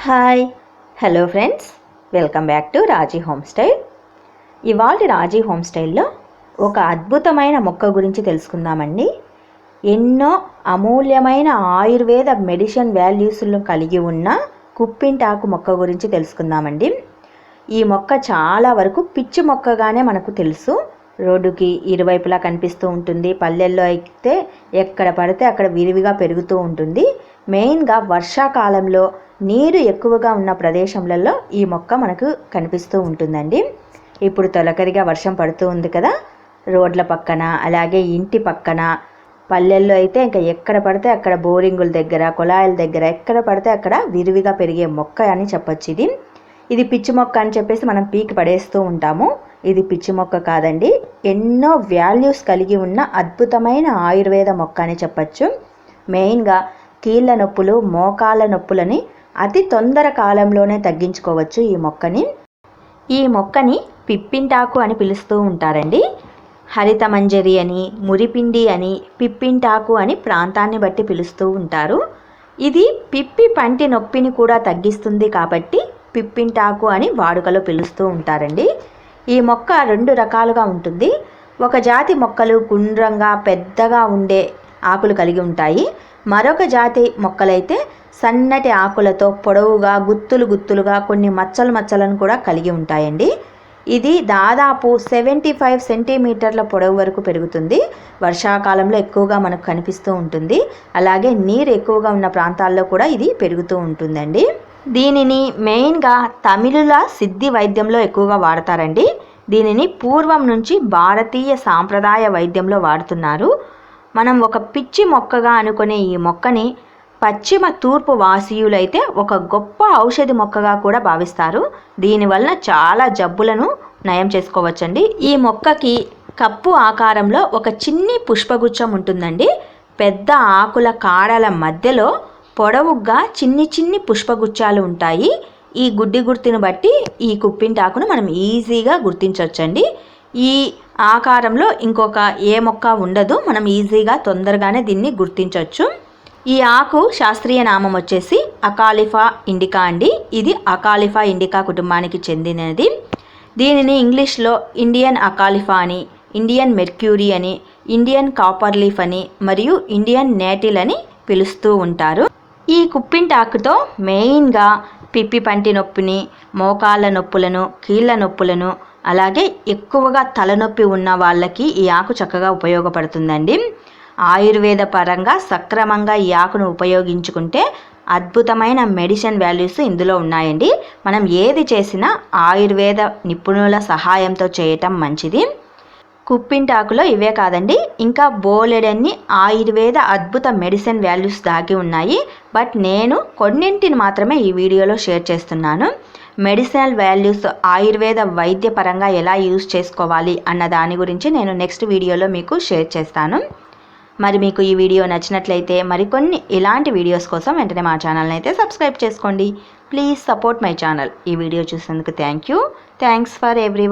Hi. Hello friends. Welcome back to Raji home style. ఇవాళ Raji home స్టైల్లో ఒక అద్భుతమైన మొక్క గురించి తెలుసుకుందామండి. ఎన్నో అమూల్యమైన ఆయుర్వేద మెడిసిన్ వాల్యూస్లను కలిగి ఉన్న కుప్పింటాకు మొక్క గురించి తెలుసుకుందామండి. ఈ మొక్క చాలా వరకు పిచ్చి మొక్కగానే మనకు తెలుసు. రోడ్డుకి ఇరువైపులా కనిపిస్తూ ఉంటుంది. పల్లెల్లో అయితే ఎక్కడ పడితే అక్కడ విరివిగా పెరుగుతూ ఉంటుంది. మెయిన్గా వర్షాకాలంలో నీరు ఎక్కువగా ఉన్న ప్రదేశంలలో ఈ మొక్క మనకు కనిపిస్తూ ఉంటుందండి. ఇప్పుడు తొలకరిగా వర్షం పడుతూ ఉంది కదా. రోడ్ల పక్కన అలాగే ఇంటి పక్కన పల్లెల్లో అయితే ఇంకా ఎక్కడ పడితే అక్కడ బోరింగుల దగ్గర కుళాయిల దగ్గర ఎక్కడ పడితే అక్కడ విరివిగా పెరిగే మొక్క అని చెప్పొచ్చు ఇది. ఇది పిచ్చి మొక్క అని చెప్పేసి మనం పీకి పడేస్తూ ఉంటాము. ఇది పిచ్చి మొక్క కాదండి. ఎన్నో వాల్యూస్ కలిగి ఉన్న అద్భుతమైన ఆయుర్వేద మొక్క అని చెప్పచ్చు. మెయిన్గా కీళ్ళ నొప్పులు మోకాళ్ళ నొప్పులని అతి తొందర కాలంలోనే తగ్గించుకోవచ్చు ఈ మొక్కని. ఈ మొక్కని పిప్పింటాకు అని పిలుస్తూ ఉంటారండి. హరిత మంజరి అని మురిపిండి అని పిప్పింటాకు అని ప్రాంతాన్ని బట్టి పిలుస్తూ ఉంటారు. ఇది పిప్పి పంటి నొప్పిని కూడా తగ్గిస్తుంది కాబట్టి పిప్పింటాకు అని వాడుకలో పిలుస్తూ ఉంటారండి. ఈ మొక్క రెండు రకాలుగా ఉంటుంది. ఒక జాతి మొక్కలు గుండ్రంగా పెద్దగా ఉండే ఆకులు కలిగి ఉంటాయి. మరొక జాతి మొక్కలైతే సన్నటి ఆకులతో పొడవుగా గుత్తులు గుత్తులుగా కొన్ని మచ్చలు మచ్చలను కూడా కలిగి ఉంటాయండి. ఇది దాదాపు సెవెంటీ ఫైవ్ సెంటీమీటర్ల పొడవు వరకు పెరుగుతుంది. వర్షాకాలంలో ఎక్కువగా మనకు కనిపిస్తూ ఉంటుంది. అలాగే నీరు ఎక్కువగా ఉన్న ప్రాంతాల్లో కూడా ఇది పెరుగుతూ ఉంటుందండి. దీనిని మెయిన్గా తమిళుల సిద్ధి వైద్యంలో ఎక్కువగా వాడతారండి. దీనిని పూర్వం నుంచి భారతీయ సాంప్రదాయ వైద్యంలో వాడుతున్నారు. మనం ఒక పిచ్చి మొక్కగా అనుకునే ఈ మొక్కని పశ్చిమ తూర్పు వాసీయులైతే ఒక గొప్ప ఔషధి మొక్కగా కూడా భావిస్తారు. దీనివల్ల చాలా జబ్బులను నయం చేసుకోవచ్చండి. ఈ మొక్కకి కప్పు ఆకారంలో ఒక చిన్ని పుష్పగుచ్చం ఉంటుందండి. పెద్ద ఆకుల కాడల మధ్యలో పొడవుగా చిన్ని చిన్ని పుష్పగుచ్చాలు ఉంటాయి. ఈ గుడ్డి గుర్తును బట్టి ఈ కుప్పింటాకును మనం ఈజీగా గుర్తించవచ్చండి ఈ ఆకారంలో ఇంకొక ఏ మొక్క ఉండదు. మనం ఈజీగా తొందరగానే దీన్ని గుర్తించవచ్చు ఈ ఆకు శాస్త్రీయ నామం వచ్చేసి అకాలిఫా ఇండికా అండి. ఇది అకాలిఫా ఇండికా కుటుంబానికి చెందినది. దీనిని ఇంగ్లీష్లో ఇండియన్ అకాలిఫా అని ఇండియన్ మెర్క్యూరీ అని ఇండియన్ కాపర్ లీఫ్ అని మరియు ఇండియన్ నేటిల్ అని పిలుస్తూ ఉంటారు. ఈ కుప్పింటాకుతో మెయిన్గా పిప్పి పంటి నొప్పిని మోకాళ్ళ నొప్పులను కీళ్ళ నొప్పులను అలాగే ఎక్కువగా తలనొప్పి ఉన్న వాళ్ళకి ఈ ఆకు చక్కగా ఉపయోగపడుతుందండి. ఆయుర్వేద పరంగా సక్రమంగా ఈ ఆకును ఉపయోగించుకుంటే అద్భుతమైన మెడిసిన్ వాల్యూస్ ఇందులో ఉన్నాయండి. మనం ఏది చేసినా ఆయుర్వేద నిపుణుల సహాయంతో చేయటం మంచిది. కుప్పింటాకులో ఇవే కాదండి. ఇంకా బోలెడన్ని ఆయుర్వేద అద్భుత మెడిసిన్ వాల్యూస్ దాగి ఉన్నాయి. బట్ నేను కొన్నింటిని మాత్రమే ఈ వీడియోలో షేర్ చేస్తున్నాను. మెడిసినల్ వాల్యూస్ ఆయుర్వేద వైద్య పరంగా ఎలా యూజ్ చేసుకోవాలి అన్న దాని గురించి నేను నెక్స్ట్ వీడియోలో మీకు షేర్ చేస్తాను. మరి మీకు ఈ వీడియో నచ్చినట్లయితే మరికొన్ని ఇలాంటి వీడియోస్ కోసం వెంటనే మా ఛానల్ని అయితే సబ్స్క్రైబ్ చేసుకోండి. Please support my channel. ఈ వీడియో చూసేందుకు thank you. Thanks for every